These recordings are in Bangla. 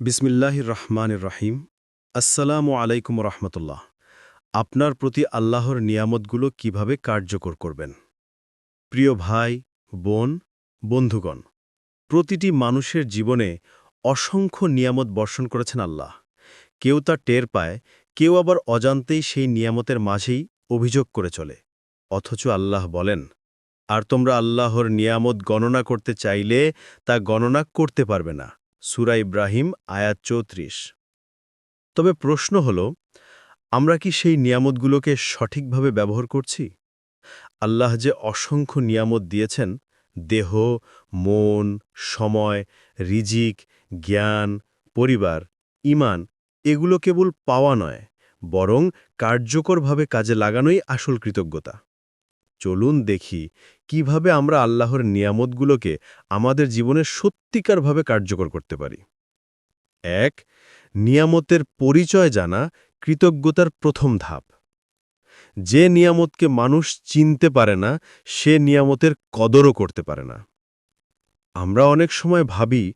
বিসমিল্লাহির রহমানির রহিম। আসসালামু আলাইকুম রহমতুল্লাহ। আপনার প্রতি আল্লাহর নিয়ামতগুলো কীভাবে কার্যকর করবেন? প্রিয় ভাই, বোন, বন্ধুগণ, প্রতিটি মানুষের জীবনে অসংখ্য নিয়ামত বর্ষণ করেছেন আল্লাহ। কেউ তা টের পায়, কেউ আবার অজান্তেই সেই নিয়ামতের মাঝেই অভিযোগ করে চলে। অথচ আল্লাহ বলেন, আর তোমরা আল্লাহর নিয়ামত গণনা করতে চাইলে তা গণনা করতে পারবে না। সুরা ইব্রাহিম, আয়াত চৌত্রিশ। তবে প্রশ্ন হল, আমরা কি সেই নিয়ামতগুলোকে সঠিকভাবে ব্যবহার করছি? আল্লাহ যে অসংখ্য নিয়ামত দিয়েছেন, দেহ, মন, সময়, রিজিক, জ্ঞান, পরিবার ইমান এগুলো কেবল পাওয়া নয়, বরং কার্যকরভাবে কাজে লাগানোই আসল কৃতজ্ঞতা। চলুন দেখি কীভাবে আমরা আল্লাহর নিয়ামতগুলোকে আমাদের জীবনে সত্যিকারভাবে কার্যকর করতে পারি। এক, নিয়ামতের পরিচয় জানা কৃতজ্ঞতার প্রথম ধাপ। যে নিয়ামতকে মানুষ চিনতে পারে না, সে নিয়ামতের কদরও করতে পারে না। আমরা অনেক সময় ভাবি,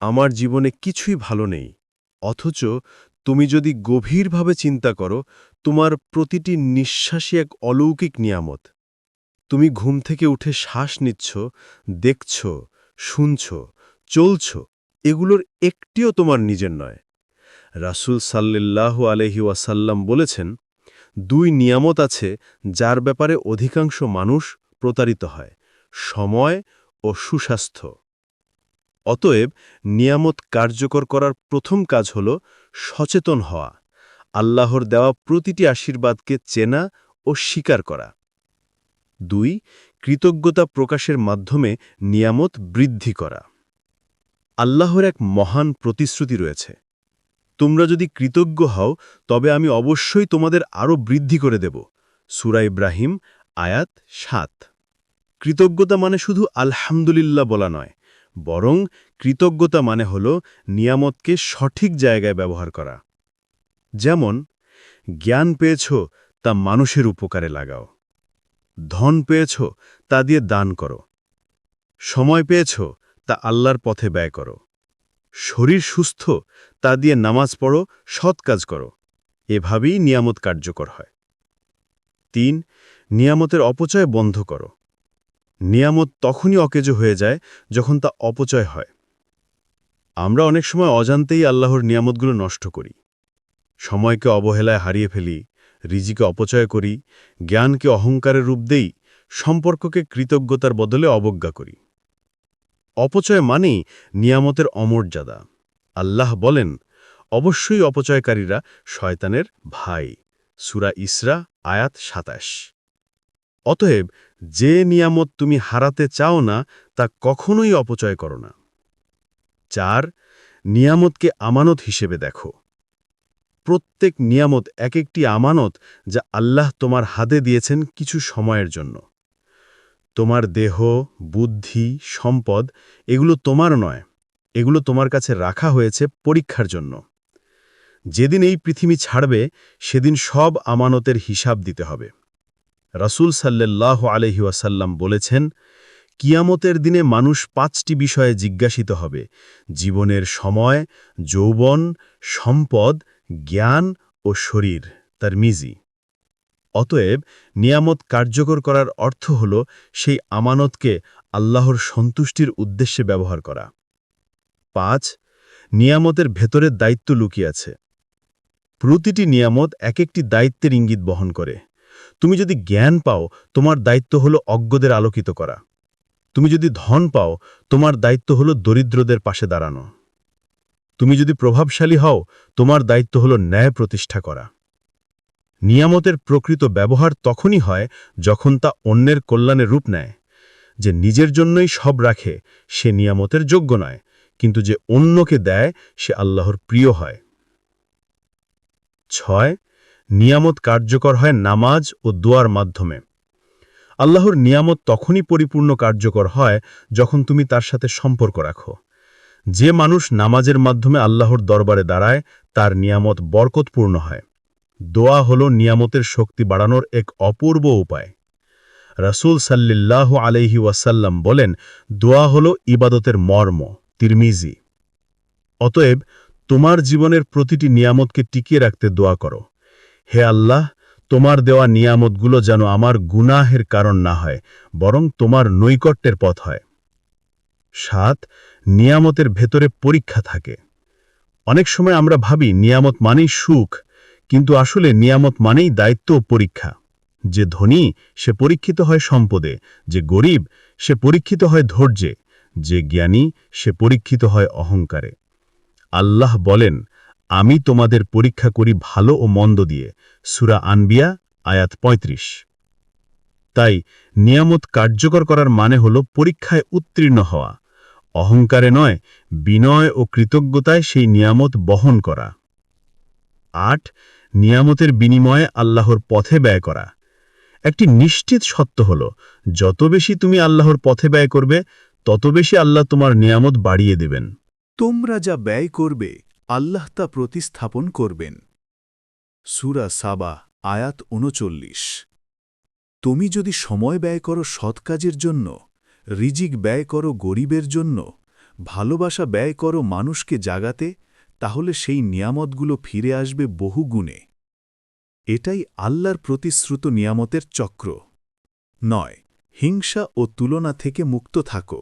আমার জীবনে কিছুই ভালো নেই। অথচ তুমি যদি গভীরভাবে চিন্তা করো, তোমার প্রতিটি নিঃশ্বাসই এক অলৌকিক নিয়ামত। তুমি ঘুম থেকে উঠে শ্বাস নিচ্ছ, দেখছ, শুনছ, চলছ, এগুলোর একটিও তোমার নিজের নয়। রাসুল সাল্লাল্লাহু আলহি ওয়াসাল্লাম বলেছেন, দুই নিয়ামত আছে যার ব্যাপারে অধিকাংশ মানুষ প্রতারিত হয়, সময় ও সুস্বাস্থ্য। অতএব নিয়ামত কার্যকর করার প্রথম কাজ হল সচেতন হওয়া, আল্লাহর দেওয়া প্রতিটি আশীর্বাদকে চেনা ও স্বীকার করা। দুই, কৃতজ্ঞতা প্রকাশের মাধ্যমে নিয়ামত বৃদ্ধি করা। আল্লাহর এক মহান প্রতিশ্রুতি রয়েছে। তোমরা যদি কৃতজ্ঞ হও, তবে আমি অবশ্যই তোমাদের আরও বৃদ্ধি করে দেব। সুরা ইব্রাহিম, আয়াত সাত। কৃতজ্ঞতা মানে শুধু আলহামদুলিল্লাহ বলা নয়, বরং কৃতজ্ঞতা মানে হল নিয়ামতকে সঠিক জায়গায় ব্যবহার করা। যেমন, জ্ঞান পেয়েছ, তা মানুষের উপকারে লাগাও। ধন পেয়েছ, তা দিয়ে দান করো। সময় পেয়েছ, তা আল্লাহর পথে ব্যয় করো। শরীর সুস্থ, তা দিয়ে নামাজ পড়ো, সৎ কাজ করো। এভাবেই নিয়ামত কার্যকর হয়। তিন, নিয়ামতের অপচয় বন্ধ করো। নিয়ামত তখনই অকেজ হয়ে যায় যখন তা অপচয় হয়। আমরা অনেক সময় অজান্তেই আল্লাহর নিয়ামতগুলো নষ্ট করি। সময়কে অবহেলায় হারিয়ে ফেলি রিজিকে অপচয় করি, জ্ঞানকে অহংকারের রূপ দেই, সম্পর্ককে কৃতজ্ঞতার বদলে অবজ্ঞা করি। অপচয় মানেই নিয়ামতের অমর্যাদা। আল্লাহ বলেন, অবশ্যই অপচয়কারীরা শয়তানের ভাই। সুরা ইসরা, আয়াত সাতাশ। অতএব, যে নিয়ামত তুমি হারাতে চাও না, তা কখনোই অপচয় করো না। চার, নিয়ামতকে আমানত হিসেবে দেখো। প্রত্যেক নিয়ামত এক একটি আমানত যা আল্লাহ তোমার হাতে দিয়েছেন কিছু সময়ের জন্য। তোমার দেহ, বুদ্ধি, সম্পদ এগুলো তোমার নয়, এগুলো তোমার কাছে রাখা হয়েছে পরীক্ষার জন্য। যেদিন এই পৃথিবী ছাড়বে, সেদিন সব আমানতের হিসাব দিতে হবে। রাসুল সাল্লাহ আলহি ওয়াসাল্লাম বলেছেন, কিয়ামতের দিনে মানুষ পাঁচটি বিষয়ে জিজ্ঞাসিত হবে, জীবনের সময়, যৌবন, সম্পদ জ্ঞান ও শরীর তার মিজি অতএব নিয়ামত কার্যকর করার অর্থ হল সেই আমানতকে আল্লাহর সন্তুষ্টির উদ্দেশ্যে ব্যবহার করা। পাঁচ, নিয়ামতের ভেতরের দায়িত্ব লুকিয়ে প্রতিটি নিয়ামত এক একটি দায়িত্বের ইঙ্গিত বহন করে। তুমি যদি জ্ঞান পাও, তোমার দায়িত্ব হলো অজ্ঞদের আলোকিত করা। তুমি যদি ধন পাও, তোমার দায়িত্ব হলো দরিদ্রদের পাশে দাঁড়ানো। তুমি যদি প্রভাবশালী হও, তোমার দায়িত্ব হল ন্যায় প্রতিষ্ঠা করা। নিয়ামতের প্রকৃত ব্যবহার তখনই হয় যখন তা অন্যের কল্যাণের রূপ নেয়। যে নিজের জন্যই সব রাখে, সে নিয়ামতের যোগ্য নয়, কিন্তু যে অন্যকে দেয়, সে আল্লাহর প্রিয় হয়। ছয়, নিয়ামত কার্যকর হয় নামাজ ও দোয়ার মাধ্যমে। আল্লাহর নিয়ামত তখনই পরিপূর্ণ কার্যকর হয় যখন তুমি তার সাথে সম্পর্ক রাখো। যে মানুষ নামাজের মাধ্যমে আল্লাহর দরবারে দাঁড়ায়, তার নিয়ামত বরকতপূর্ণ হয়। দোয়া হল নিয়ামতের শক্তি বাড়ানোর এক অপূর্ব উপায়। রাসুল সাল্লিল্লাহ আলহি ওয়াসাল্লাম বলেন, দোয়া হল ইবাদতের মর্ম। তিরমিজি। অতএব, তোমার জীবনের প্রতিটি নিয়ামতকে টিকিয়ে রাখতে দোয়া করো। হে আল্লাহ, তোমার দেওয়া নিয়ামতগুলো যেন আমার গুনাহের কারণ না হয়, বরং তোমার নৈকট্যের পথ হয়। সাত, নিয়ামতের ভেতরে পরীক্ষা থাকে। অনেক সময় আমরা ভাবি, নিয়ামত মানেই সুখ, কিন্তু আসলে নিয়ামত মানেই দায়িত্ব ও পরীক্ষা। যে ধনী, সে পরীক্ষিত হয় সম্পদে, যে গরিব, সে পরীক্ষিত হয় ধৈর্যে, যে জ্ঞানী, সে পরীক্ষিত হয় অহংকারে। আল্লাহ বলেন, আমি তোমাদের পরীক্ষা করি ভালো ও মন্দ দিয়ে। সুরা আনবিয়া, আয়াত ৩৫ তাই নিয়ামত কার্যকর করার মানে হল পরীক্ষায় উত্তীর্ণ হওয়া। অহংকারে নয়, বিনয় ও কৃতজ্ঞতায় সেই নিয়ামত বহন করা। আট, নিয়ামতের বিনিময়ে আল্লাহর পথে ব্যয় করা। একটি নিশ্চিত সত্য হল, যত বেশি তুমি আল্লাহর পথে ব্যয় করবে, তত বেশি আল্লাহ তোমার নিয়ামত বাড়িয়ে দেবেন। তোমরা যা ব্যয় করবে, আল্লাহ তা প্রতিস্থাপন করবেন। সুরা সাবা, আয়াত উনচল্লিশ তুমি যদি সময় ব্যয় করো সৎ কাজের জন্য রিজিক ব্যয় করো গরিবের জন্য, ভালোবাসা ব্যয় করো মানুষকে জাগাতে, তাহলে সেই নিয়ামতগুলো ফিরে আসবে বহু গুণে এটাই আল্লাহর প্রতিশ্রুত নিয়ামতের চক্র। নয়, হিংসা ও তুলনা থেকে মুক্ত থাকো।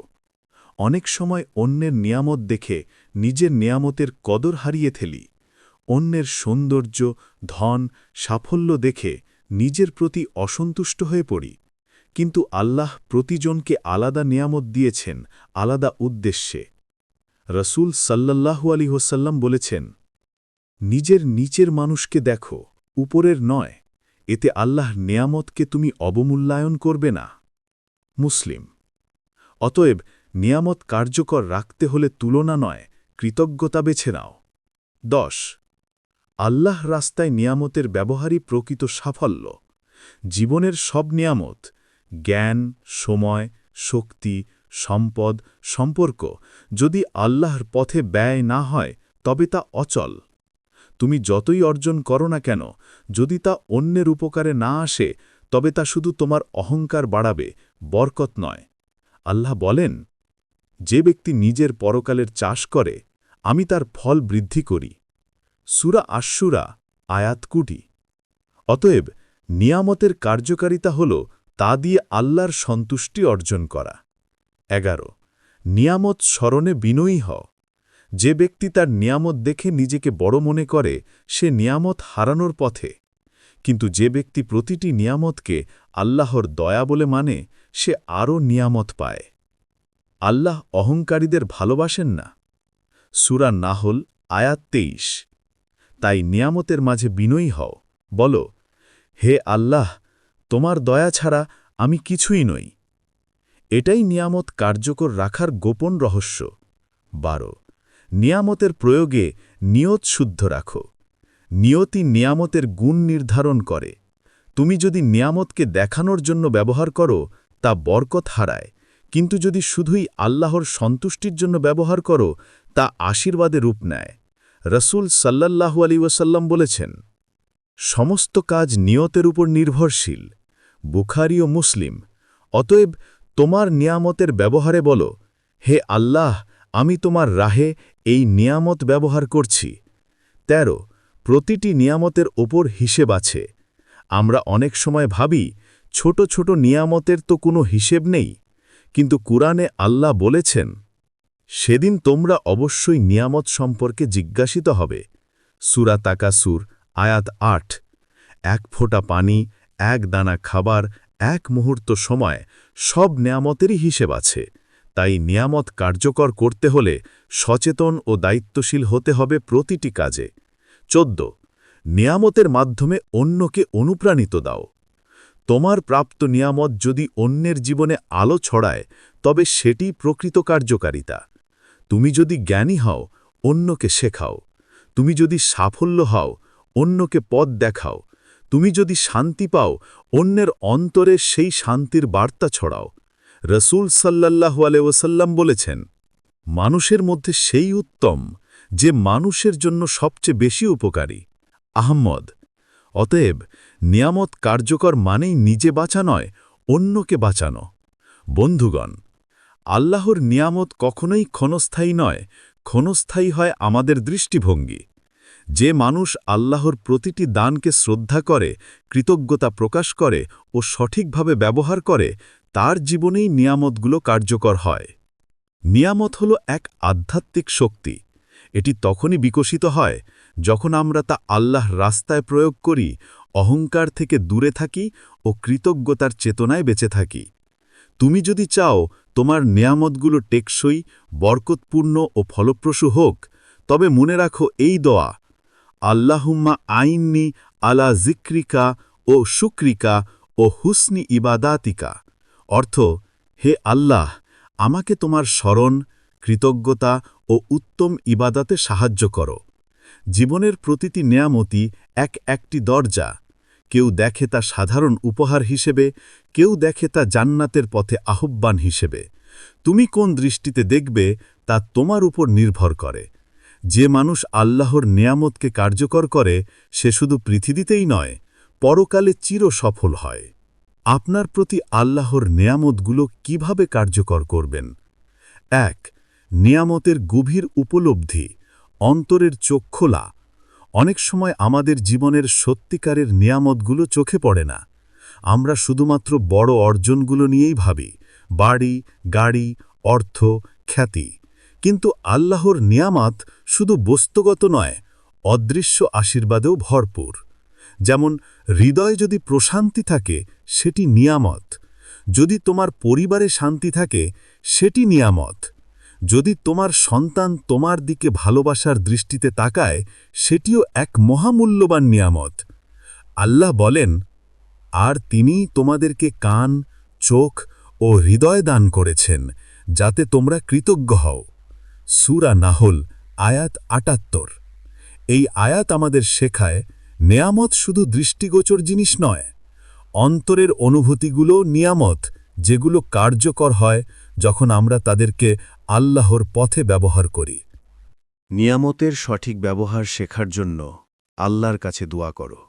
অনেক সময় অন্যের নিয়ামত দেখে নিজের নিয়ামতের কদর হারিয়ে ফেলি। অন্যের সৌন্দর্য, ধন, সাফল্য দেখে নিজের প্রতি অসন্তুষ্ট হয়ে পড়ি। কিন্তু আল্লাহ প্রতিজনকে আলাদা নিয়ামত দিয়েছেন, আলাদা উদ্দেশ্যে। রসুল সাল্লাল্লাহু আলী হোসাল্লাম বলেছেন, নিজের নিচের মানুষকে দেখো, উপরের নয়। এতে আল্লাহ নিয়ামতকে তুমি অবমূল্যায়ন করবে না। মুসলিম, অতএব নিয়ামত কার্যকর রাখতে হলে তুলনা নয়, কৃতজ্ঞতা বেছে নাও। দশ, আল্লাহ রাস্তায় নিয়ামতের ব্যবহারই প্রকৃত সাফল্য। জীবনের সব নিয়ামত জ্ঞান, সময়, শক্তি, সম্পদ, সম্পর্ক। যদি আল্লাহর পথে ব্যয় না হয়, তবে তা অচল। তুমি যতই অর্জন করো না কেন, যদি তা অন্যের উপকারে না আসে, তবে তা শুধু তোমার অহংকার বাড়াবে, বরকত নয়। আল্লাহ বলেন, যে ব্যক্তি নিজের পরকালের চাষ করে, আমি তার ফল বৃদ্ধি করি। সুরা আশুরা আয়াত কুটি অতএব নিয়ামতের কার্যকারিতা হল তা দিয়ে আল্লাহর সন্তুষ্টি অর্জন করা। এগারো, নিয়ামত স্মরণে বিনয়ী হও। যে ব্যক্তি তার নিয়ামত দেখে নিজেকে বড় মনে করে, সে নিয়ামত হারানোর পথে। কিন্তু যে ব্যক্তি প্রতিটি নিয়ামতকে আল্লাহর দয়া বলে মানে সে আরও নিয়ামত পায়। আল্লাহ অহংকারীদের ভালোবাসেন না। সুরা নাহল, আয়াত তেইশ। তাই নিয়ামতের মাঝে বিনয়ী হও। বলো, হে আল্লাহ তোমার দয়া ছাড়া আমি কিছুই নই। এটাই নিয়ামত কার্যকর রাখার গোপন রহস্য। বারো। নিয়ামতের প্রয়োগে নিয়ত শুদ্ধ রাখো। নিয়তি নিয়ামতের গুণ নির্ধারণ করে। তুমি যদি নিয়ামতকে দেখানোর জন্য ব্যবহার করো, তা বরকত হারায়। কিন্তু যদি শুধুই আল্লাহর সন্তুষ্টির জন্য ব্যবহার করো, তা আশীর্বাদে রূপ নেয়। রসুল সাল্লাল্লাহু আলী ওয়াসাল্লাম বলেছেন, সমস্ত কাজ নিয়তের উপর নির্ভরশীল। বুখারি ও মুসলিম। অতএব তোমার নিয়ামতের ব্যবহারে বলো, হে আল্লাহ, আমি তোমার রাহে এই নিয়ামত ব্যবহার করছি। ১৩ প্রতিটি নিয়ামতের ওপর হিসেব আছে। আমরা অনেক সময় ভাবি, ছোট ছোট নিয়ামতের তো কোনো হিসেব নেই, কিন্তু কুরআনে আল্লাহ বলেছেন, সেদিন তোমরা অবশ্যই নিয়ামত সম্পর্কে জিজ্ঞাসিত হবে। সুরা তাকাসুর, আয়াত আট। এক ফোঁটা পানি এক দানা খাবার এক মুহূর্ত সময় সব নিয়ামতেরই হিসেব আছে। তাই নিয়ামত কার্যকর করতে হলে সচেতন ও দায়িত্বশীল হতে হবে প্রতিটি কাজে। চোদ্দ, নিয়ামতের মাধ্যমে অন্যকে অনুপ্রাণিত দাও। তোমার প্রাপ্ত নিয়ামত যদি অন্যের জীবনে আলো ছড়ায়, তবে সেটি প্রকৃত কার্যকারিতা। তুমি যদি জ্ঞানী হও, অন্যকে শেখাও। তুমি যদি সাফল্য হও, অন্যকে পথ দেখাও। তুমি যদি শান্তি পাও, অন্যের অন্তরে সেই শান্তির বার্তা ছড়াও। রসুল সাল্লাল্লাহু আলওসাল্লাম বলেছেন, মানুষের মধ্যে সেই উত্তম যে মানুষের জন্য সবচেয়ে বেশি উপকারী, আহম্মদ। অতএব নিয়ামত কার্যকর মানেই নিজে বাঁচা নয়, অন্যকে বাঁচানো। বন্ধুগণ, আল্লাহর নিয়ামত কখনোই ক্ষণস্থায়ী নয়, ক্ষণস্থায়ী হয় আমাদের দৃষ্টিভঙ্গি। যে মানুষ আল্লাহর প্রতিটি দানকে শ্রদ্ধা করে, কৃতজ্ঞতা প্রকাশ করে ও সঠিকভাবে ব্যবহার করে, তার জীবনেই নিয়ামতগুলো কার্যকর হয়। নিয়ামত হল এক আধ্যাত্মিক শক্তি। এটি তখনই বিকশিত হয় যখন আমরা তা আল্লাহ রাস্তায় প্রয়োগ করি, অহংকার থেকে দূরে থাকি ও কৃতজ্ঞতার চেতনায় বেঁচে থাকি। তুমি যদি চাও তোমার নিয়ামতগুলো টেকসই, বরকতপূর্ণ ও ফলপ্রসূ হোক, তবে মনে রাখো এই দোয়া আল্লাহুম্মা আইননি আলা জিক্রিকা ও শুক্রিকা ও হুসনি ইবাদাতিকা। অর্থ, হে আল্লাহ, আমাকে তোমার স্মরণ, কৃতজ্ঞতা ও উত্তম ইবাদাতে সাহায্য করো। জীবনের প্রতিটি নেয়ামতি এক একটি দরজা। কেউ দেখে তা সাধারণ উপহার হিসেবে, কেউ দেখে তা জান্নাতের পথে আহ্বান হিসেবে। তুমি কোন দৃষ্টিতে দেখবে, তা তোমার উপর নির্ভর করে। যে মানুষ আল্লাহর নেয়ামতকে কার্যকর করে, সে শুধু পৃথিবীতেই নয়, পরকালে চির সফল হয়। আপনার প্রতি আল্লাহর নেয়ামতগুলো কীভাবে কার্যকর করবেন? এক, নিয়ামতের গভীর উপলব্ধি, অন্তরের চোখ খোলা। অনেক সময় আমাদের জীবনের সত্যিকারের নিয়ামতগুলো চোখে পড়ে না। আমরা শুধুমাত্র বড় অর্জনগুলো নিয়েই ভাবি, বাড়ি, গাড়ি, অর্থ, খ্যাতি। কিন্তু আল্লাহর নিয়ামত শুধু বস্তুগত নয়, অদৃশ্য আশীর্বাদেও ভরপুর। যেমন, হৃদয় যদি প্রশান্তি থাকে, সেটি নিয়ামত। যদি তোমার পরিবারে শান্তি থাকে, সেটি নিয়ামত। যদি তোমার সন্তান তোমার দিকে ভালোবাসার দৃষ্টিতে তাকায়, সেটিও এক মহামূল্যবান নিয়ামত। আল্লাহ বলেন, আর তিনি তোমাদেরকে কান, চোখ ও হৃদয় দান করেছেন, যাতে তোমরা কৃতজ্ঞ হও। সুরা নাহল, আয়াত আটাত্তর। এই আয়াত আমাদের শেখায় নেয়ামত শুধু দৃষ্টিগোচর জিনিস নয়, অন্তরের অনুভূতিগুলো নিয়ামত, যেগুলো কার্যকর হয় যখন আমরা তাদেরকে আল্লাহর পথে ব্যবহার করি। নিয়ামতের সঠিক ব্যবহার শেখার জন্য আল্লাহর কাছে দোয়া করো।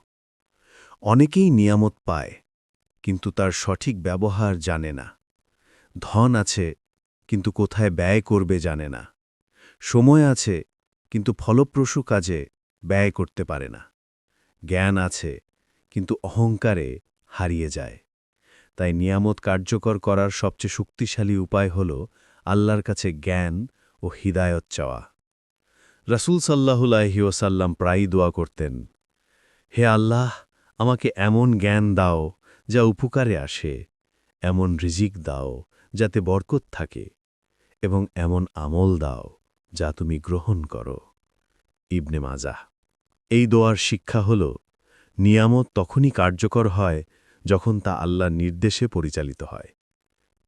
অনেকেই নিয়ামত পায়, কিন্তু তার সঠিক ব্যবহার জানে না। ধন আছে, কিন্তু কোথায় ব্যয় করবে জানে না। সময় আছে, কিন্তু ফলপ্রসূ কাজে ব্যয় করতে পারে না। জ্ঞান আছে, কিন্তু অহংকারে হারিয়ে যায়। তাই নিয়ামত কার্যকর করার সবচেয়ে শক্তিশালী উপায় হল আল্লাহর কাছে জ্ঞান ও হিদায়ত চাওয়া। রাসূল সাল্লাহুলাহি ওসাল্লাম প্রায়ই দোয়া করতেন, হে আল্লাহ, আমাকে এমন জ্ঞান দাও যা উপকারে আসে, এমন রিজিক দাও যাতে বরকত থাকে, এবং এমন আমল দাও। যা তুমি গ্রহণ করো। ইবনে মাজাহ এই দোয়ার শিক্ষা হল, নিয়ামত তখনই কার্যকর হয় যখন তা আল্লাহর নির্দেশে পরিচালিত হয়।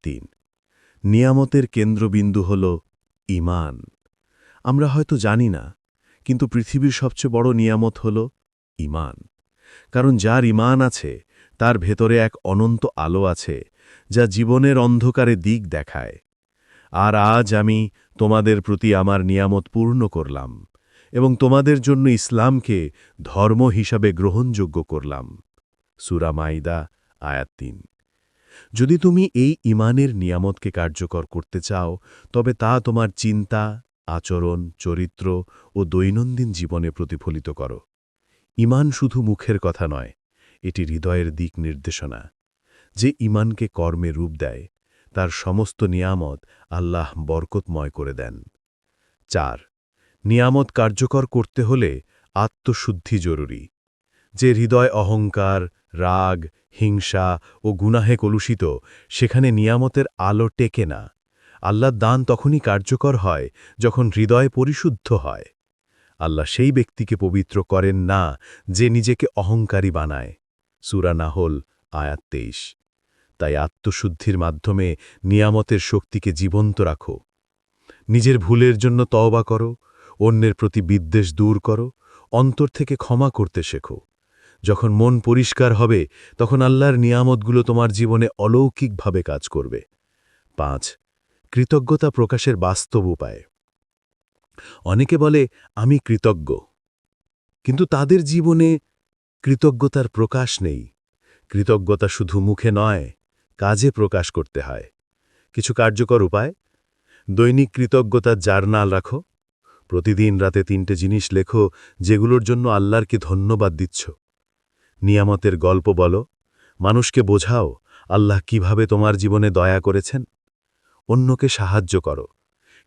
তিন, নিয়ামতের কেন্দ্রবিন্দু হল ইমান আমরা হয়তো জানি না, কিন্তু পৃথিবীর সবচেয়ে বড় নিয়ামত হল ইমান কারণ যার ইমান আছে, তার ভেতরে এক অনন্ত আলো আছে, যা জীবনের অন্ধকারে দিক দেখায়। আর আজ আমি তোমাদের প্রতি আমার নিয়ামত পূর্ণ করলাম এবং তোমাদের জন্য ইসলামকে ধর্ম হিসাবে গ্রহণযোগ্য করলাম। সুরা মাইদা, আয়াত যদি তুমি এই ইমানের নিয়ামতকে কার্যকর করতে চাও, তবে তা তোমার চিন্তা, আচরণ, চরিত্র ও দৈনন্দিন জীবনে প্রতিফলিত করো। ইমান শুধু মুখের কথা নয়, এটি হৃদয়ের দিক নির্দেশনা, যে ইমানকে কর্মে রূপ দেয়। তার সমস্ত নিয়ামত আল্লাহ বরকতময় করে দেন। চার, নিয়ামত কার্যকর করতে হলে আত্মশুদ্ধি জরুরি, যে হৃদয় অহংকার, রাগ, হিংসা ও গুনাহে কলুষিত, সেখানে নিয়ামতের আলো টেকে না। আল্লাহ দান তখনই কার্যকর হয় যখন হৃদয় পরিশুদ্ধ হয়। আল্লাহ সেই ব্যক্তিকে পবিত্র করেন না যে নিজেকে অহংকারী বানায়। সুরা নাহল, আয়াত তেইশ। তাই আত্মশুদ্ধির মাধ্যমে নিয়ামতের শক্তিকে জীবন্ত রাখো। নিজের ভুলের জন্য তওবা করো, অন্যের প্রতি বিদ্বেষ দূর করো, অন্তর থেকে ক্ষমা করতে শেখো। যখন মন পরিষ্কার হবে, তখন আল্লাহর নিয়ামতগুলো তোমার জীবনে অলৌকিকভাবে কাজ করবে। পাঁচ, কৃতজ্ঞতা প্রকাশের বাস্তব উপায়। অনেকে বলে, আমি কৃতজ্ঞ। কিন্তু তাদের জীবনে কৃতজ্ঞতার প্রকাশ নেই। কৃতজ্ঞতা শুধু মুখে নয় কাজে প্রকাশ করতে হয়। কিছু কার্যকর উপায়? দৈনিক কৃতজ্ঞতার জার্নাল রাখো। প্রতিদিন রাতে তিনটে জিনিস লেখো যেগুলোর জন্য আল্লাহরকে ধন্যবাদ দিচ্ছ। নিয়ামতের গল্প বলো। মানুষকে বোঝাও আল্লাহ কীভাবে তোমার জীবনে দয়া করেছেন। অন্যকে সাহায্য করো।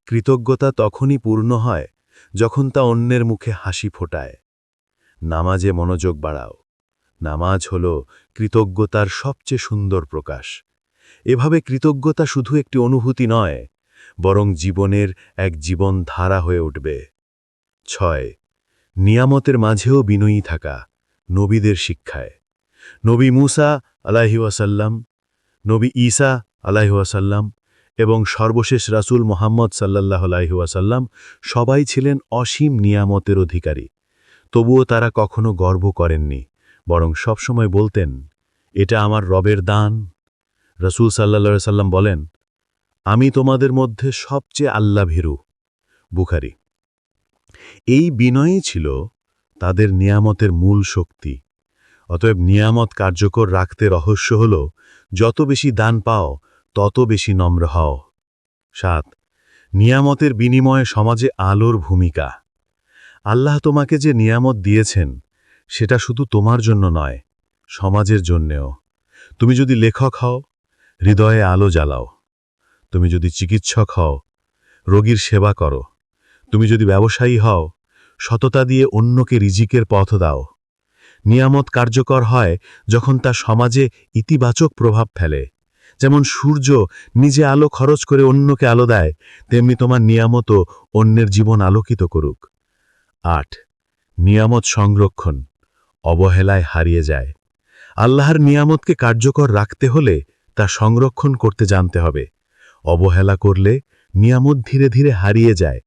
কৃতজ্ঞতা তখনই পূর্ণ হয় যখন তা অন্যের মুখে হাসি ফোটায়। নামাজে মনোযোগ বাড়াও। নামাজ হল কৃতজ্ঞতার সবচেয়ে সুন্দর প্রকাশ। এভাবে কৃতজ্ঞতা শুধু একটি অনুভূতি নয়, বরং জীবনের এক জীবন ধারা হয়ে উঠবে। ছয়, নিয়ামতের মাঝেও বিনয়ী থাকা নবীদের শিক্ষায়। নবী মুসা আলাহিউসাল্লাম নবী ঈসা আলাহিউসাল্লাম এবং সর্বশেষ রাসূল মোহাম্মদ সাল্লাহ আলাইহুয়াসাল্লাম সবাই ছিলেন অসীম নিয়ামতের অধিকারী। তবুও তারা কখনো গর্ব করেননি। বরং সবসময় বলতেন, এটা আমার রবের দান। রসুল সাল্লা সাল্লাম বলেন, আমি তোমাদের মধ্যে সবচেয়ে আল্লাভীরু। বুখারি। এই বিনয়ই ছিল তাদের নিয়ামতের মূল শক্তি। অতএব নিয়ামত কার্যকর রাখতে রহস্য হল, যত বেশি দান পাও, তত বেশি নম্র হও। সাত, নিয়ামতের বিনিময়ে সমাজে আলোর ভূমিকা। আল্লাহ তোমাকে যে নিয়ামত দিয়েছেন সেটা শুধু তোমার জন্য নয়, সমাজের জন্যেও। তুমি যদি লেখক হও, হৃদয়ে আলো জ্বালাও। তুমি যদি চিকিৎসক হও, রোগীর সেবা করো। তুমি যদি ব্যবসায়ী হও, সততা দিয়ে অন্যকে রিজিকের পথ দাও। নিয়ামত কার্যকর হয় যখন তা সমাজে ইতিবাচক প্রভাব ফেলে। যেমন সূর্য নিজে আলো খরচ করে অন্যকে আলো দেয়, তেমনি তোমার নিয়ামতও অন্যের জীবন আলোকিত করুক। আট, নিয়ামত সংরক্ষণ। অবহেলায় হারিয়ে যায়। আল্লাহর নিয়ামতকে কার্যকর রাখতে হলে তা সংরক্ষণ করতে জানতে হবে। অবহেলা করলে নিয়ামত ধীরে ধীরে হারিয়ে যায়।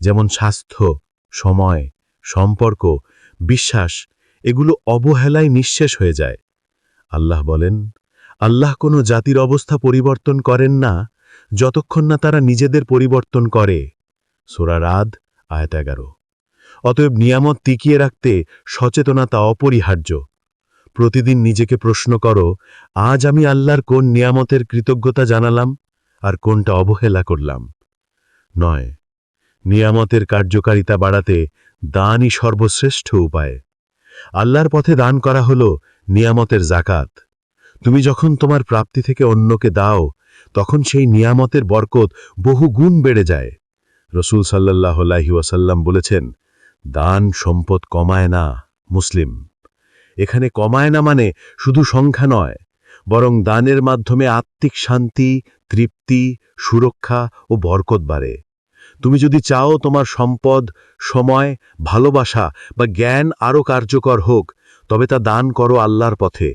যেমন স্বাস্থ্য, সময়, সম্পর্ক, বিশ্বাস, এগুলো অবহেলায় নিঃশেষ হয়ে যায়। আল্লাহ বলেন, আল্লাহ কোনো জাতির অবস্থা পরিবর্তন করেন না, যতক্ষণ না তারা নিজেদের পরিবর্তন করে। সোরা রাদ, আয়াত এগারো। অতএব নিয়ামত টিকিয়ে রাখতে সচেতনতা অপরিহার্য। প্রতিদিন নিজেকে প্রশ্ন করো, আজ আমি আল্লাহর কোন নিয়ামতের কৃতজ্ঞতা জানালাম আর কোনটা অবহেলা করলাম? নয়, নিয়ামতের কার্যকারিতা বাড়াতে দানই সর্বশ্রেষ্ঠ উপায়। আল্লাহর পথে দান করা হল নিয়ামতের জাকাত তুমি যখন তোমার প্রাপ্তি থেকে অন্যকে দাও, তখন সেই নিয়ামতের বরকত বহু গুণ বেড়ে যায়। রসুল সাল্লাহ আলাহি ওয়াসাল্লাম বলেছেন দান সম্পদ কমায় না মুসলিম। এখানে কমায় না মানে শুধু সংখ্যা নয়, বরং দানের মাধ্যমে আত্মিক শান্তি, তৃপ্তি, সুরক্ষা ও বরকত বাড়ে। তুমি যদি চাও তোমার সম্পদ, সময়, ভালোবাসা বা জ্ঞান আরও কার্যকর হোক, তবে তা দান করো আল্লাহর পথে।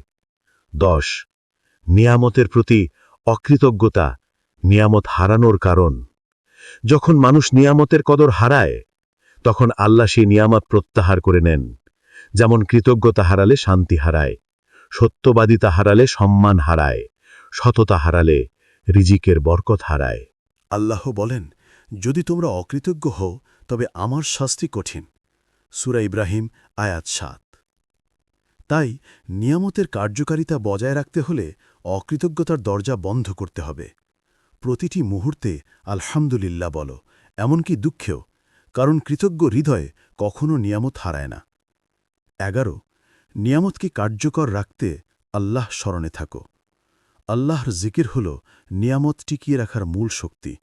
দশ, নিয়ামতের প্রতি অকৃতজ্ঞতা, নিয়ামত হারানোর কারণ। যখন মানুষ নিয়ামতের কদর হারায় তখন আল্লাহ সেই নিয়ামত প্রত্যাহার করে নেন, যেমন কৃতজ্ঞতা হারালে শান্তি হারায় সত্যবাদিতা হারালে সম্মান হারায়, সততা হারালে রিজিকের বরকত হারায়। আল্লাহ বলেন, যদি তোমরা অকৃতজ্ঞ হও, তবে আমার শাস্তি কঠিন। সুরা ইব্রাহিম, আয়াত সাত। তাই নিয়ামতের কার্যকারিতা বজায় রাখতে হলে অকৃতজ্ঞতার দরজা বন্ধ করতে হবে। প্রতিটি মুহূর্তে আলহামদুলিল্লাহ বলো, এমনকি দুঃখেও। কারণ কৃতজ্ঞ হৃদয়ে কখনও নিয়ামত হারায় না। এগারো নিয়ামতকে কার্যকর রাখতে আল্লাহ স্মরণে থাকো। আল্লাহর জিকির হল নিয়ামত টিকিয়ে রাখার মূল শক্তি।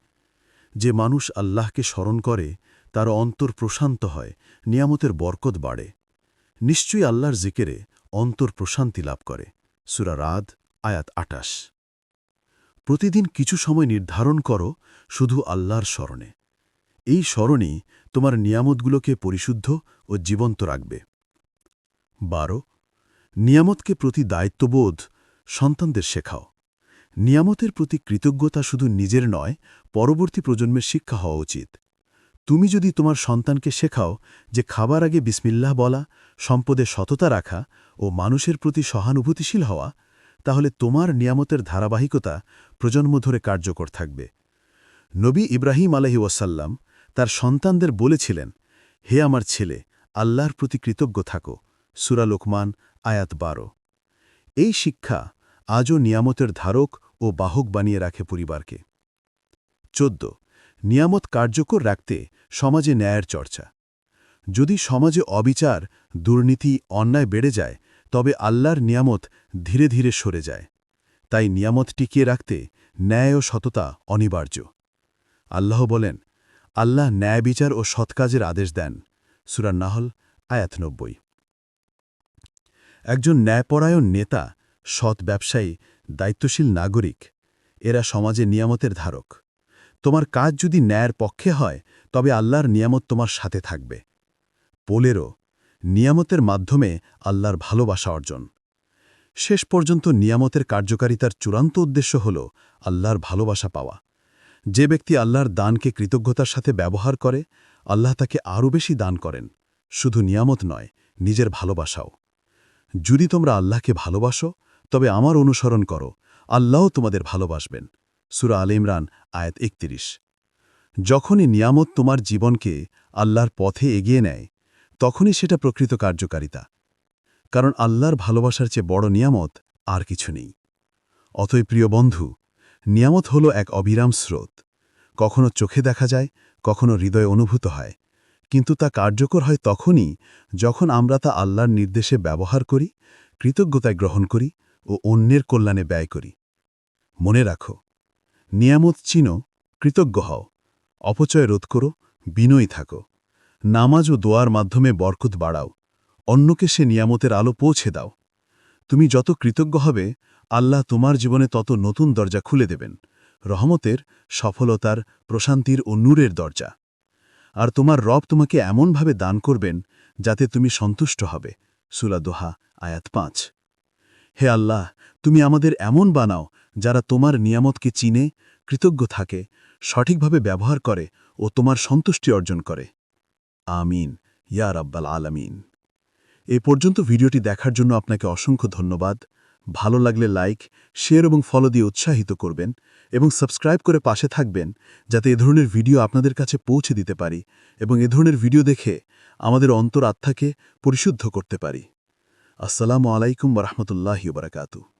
যে মানুষ আল্লাহকে স্মরণ করে, তার অন্তর প্রশান্ত হয়, নিয়ামতের বরকত বাড়ে। নিশ্চয়ই আল্লাহর জিকেরে অন্তর প্রশান্তি লাভ করে। সুরা রাদ, আয়াত আটাশ প্রতিদিন কিছু সময় নির্ধারণ করো শুধু আল্লাহর স্মরণে। এই স্মরণই তোমার নিয়ামতগুলোকে পরিশুদ্ধ ও জীবন্ত রাখবে। বারো, নিয়ামতকে প্রতি দায়িত্ববোধ সন্তানদের শেখাও। নিয়ামতের প্রতি কৃতজ্ঞতা শুধু নিজের নয়, পরবর্তী প্রজন্মের শিক্ষা হওয়া উচিত। তুমি যদি তোমার সন্তানকে শেখাও যে খাবার আগে বিসমিল্লাহ বলা, সম্পদে সততা রাখা ও মানুষের প্রতি সহানুভূতিশীল হওয়া, তাহলে তোমার নিয়ামতের ধারাবাহিকতা প্রজন্ম ধরে কার্যকর থাকবে। নবী ইব্রাহিম আলহি ওয়াসাল্লাম তার সন্তানদের বলেছিলেন, হে আমার ছেলে, আল্লাহর প্রতি কৃতজ্ঞ থাকো। সুরা লোকমান, আয়াত বারো। এই শিক্ষা আজও নিয়ামতের ধারক ও বাহক বানিয়ে রাখে পরিবারকে। চোদ্দ। নিয়ামত কার্যকর রাখতে সমাজে ন্যায়ের চর্চা। যদি সমাজে অবিচার, দুর্নীতি, অন্যায় বেড়ে যায়, তবে আল্লাহর নিয়ামত ধীরে ধীরে সরে যায়। তাই নিয়ামত টিকিয়ে রাখতে ন্যায় ও সততা অনিবার্য। আল্লাহ বলেন আল্লাহ ন্যায় বিচার ও সৎকাজের আদেশ দেন। সুরান নাহল, আয়াত নব্বই। একজন ন্যায়পরায়ণ নেতা, সৎ ব্যবসায়ী, দায়িত্বশীল নাগরিক, এরা সমাজে নিয়ামতের ধারক। তোমার কাজ যদি ন্যায়ের পক্ষে হয়, তবে আল্লাহর নিয়ামত তোমার সাথে থাকবে। পোলেরো, নিয়ামতের মাধ্যমে আল্লাহর ভালোবাসা অর্জন। শেষ পর্যন্ত নিয়ামতের কার্যকারিতার চূড়ান্ত উদ্দেশ্য হল আল্লাহর ভালোবাসা পাওয়া। যে ব্যক্তি আল্লাহর দানকে কৃতজ্ঞতার সাথে ব্যবহার করে, আল্লাহ তাকে আরও বেশি দান করেন। শুধু নিয়ামত নয়, নিজের ভালোবাসাও। যদি তোমরা আল্লাহকে ভালোবাসো, তবে আমার অনুসরণ করো। আল্লাহও তোমাদের ভালোবাসবেন। সুরা আল ইমরান, আয়াত একত্রিশ। যখনই নিয়ামত তোমার জীবনকে আল্লাহর পথে এগিয়ে নেয়, তখনই সেটা প্রকৃত কার্যকারিতা। কারণ আল্লাহর ভালোবাসার চেয়ে বড় নিয়ামত আর কিছু নেই। অতএব প্রিয় বন্ধু নিয়ামত হল এক অবিরাম স্রোত। কখনো চোখে দেখা যায়, কখনো হৃদয়ে অনুভূত হয়। কিন্তু তা কার্যকর হয় তখনই যখন আমরা তা আল্লাহর নির্দেশে ব্যবহার করি, কৃতজ্ঞতায় গ্রহণ করি ও অন্যের কল্যাণে ব্যয় করি। মনে রাখো, নিয়ামত চিনো, কৃতজ্ঞ হও, অপচয় রোধ করো, বিনয়ী থাকো। নামাজ ও দোয়ার মাধ্যমে বরকত বাড়াও, অন্যকে সে নিয়ামতের আলো পৌঁছে দাও। তুমি যত কৃতজ্ঞ হবে আল্লাহ তোমার জীবনে তত নতুন দরজা খুলে দেবেন, রহমতের, সফলতার, প্রশান্তির ও নূরের দরজা। আর তোমার রব তোমাকে এমনভাবে দান করবেন, যাতে তুমি সন্তুষ্ট হবে। সুলাদোহা আয়াত পাঁচ। হে আল্লাহ, তুমি আমাদের এমন বানাও, যারা তোমার নিয়ামতকে চিনে, কৃতজ্ঞ থাকে, সঠিকভাবে ব্যবহার করে ও তোমার সন্তুষ্টি অর্জন করে। আমিন। ইয়া রাব্বাল আলামিন। এ পর্যন্ত ভিডিওটি দেখার জন্য আপনাকে অসংখ্য ধন্যবাদ। ভালো লাগলে লাইক, শেয়ার এবং ফলো দিয়ে উৎসাহিত করবেন এবং সাবস্ক্রাইব করে পাশে থাকবেন যাতে এ ধরনের ভিডিও আপনাদের কাছে পৌঁছে দিতে পারি এবং এ ধরনের ভিডিও দেখে আমাদের অন্তর আত্মাকে পরিশুদ্ধ করতে পারি। আসসালামু আলাইকুম রহমতুল্লাহি বারাকাতু